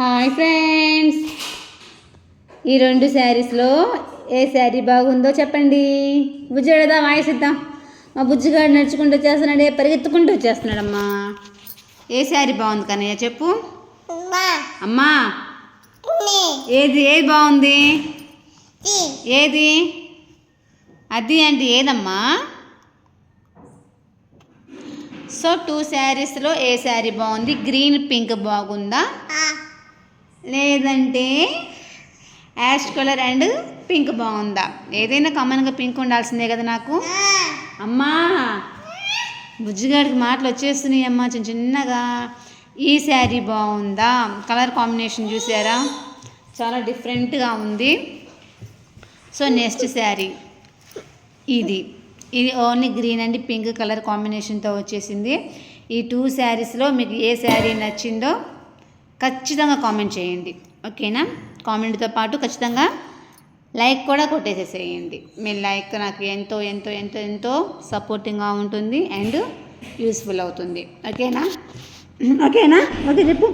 Hi friends ఈ రెండు శారీస్లో ఏ శారీ బాగుందో చెప్పండి. బుజ్జిగడదా వాయిస్ ఇద్దాం. మా బుజ్జిగాడు నడుచుకుంటూ వచ్చేస్తున్నాడే పరిగెత్తుకుంటూ వచ్చేస్తున్నాడమ్మా. ఏ శారీ బాగుంది కన్నయ్య చెప్పు. అమ్మా. ఏది ఏది బాగుంది? ఏది? అది అంటే ఏదమ్మా? సో టూ శారీస్లో ఏ శారీ బాగుంది? గ్రీన్ పింక్ బాగుందా? లేదంటే యాష్ కలర్ అండ్ పింక్ బాగుందా? ఏదైనా కామన్గా పింక్ ఉండాల్సిందే కదా నాకు. అమ్మా బుజ్జిగాడికి మాటలు వచ్చేస్తున్నాయి అమ్మా చిన్న చిన్నగా. ఈ శారీ బాగుందా? కలర్ కాంబినేషన్ చూసారా? చాలా డిఫరెంట్గా ఉంది. So next sari. ఇది. ఇది only green and pink colour కాంబినేషన్తో వచ్చేసింది. ఈ టూ శారీస్లో మీకు ఏ శారీ నచ్చిందో ఖచ్చితంగా కామెంట్ చేయండి. ఓకేనా? కామెంట్తో పాటు ఖచ్చితంగా లైక్ కూడా కొట్టేసేసేయండి. మీ లైక్ నాకు ఎంతో ఎంతో ఎంతో ఎంతో సపోర్టింగ్గా ఉంటుంది అండ్ యూస్ఫుల్ అవుతుంది. ఓకేనా? ఓకేనా? ఓకే చెప్పు.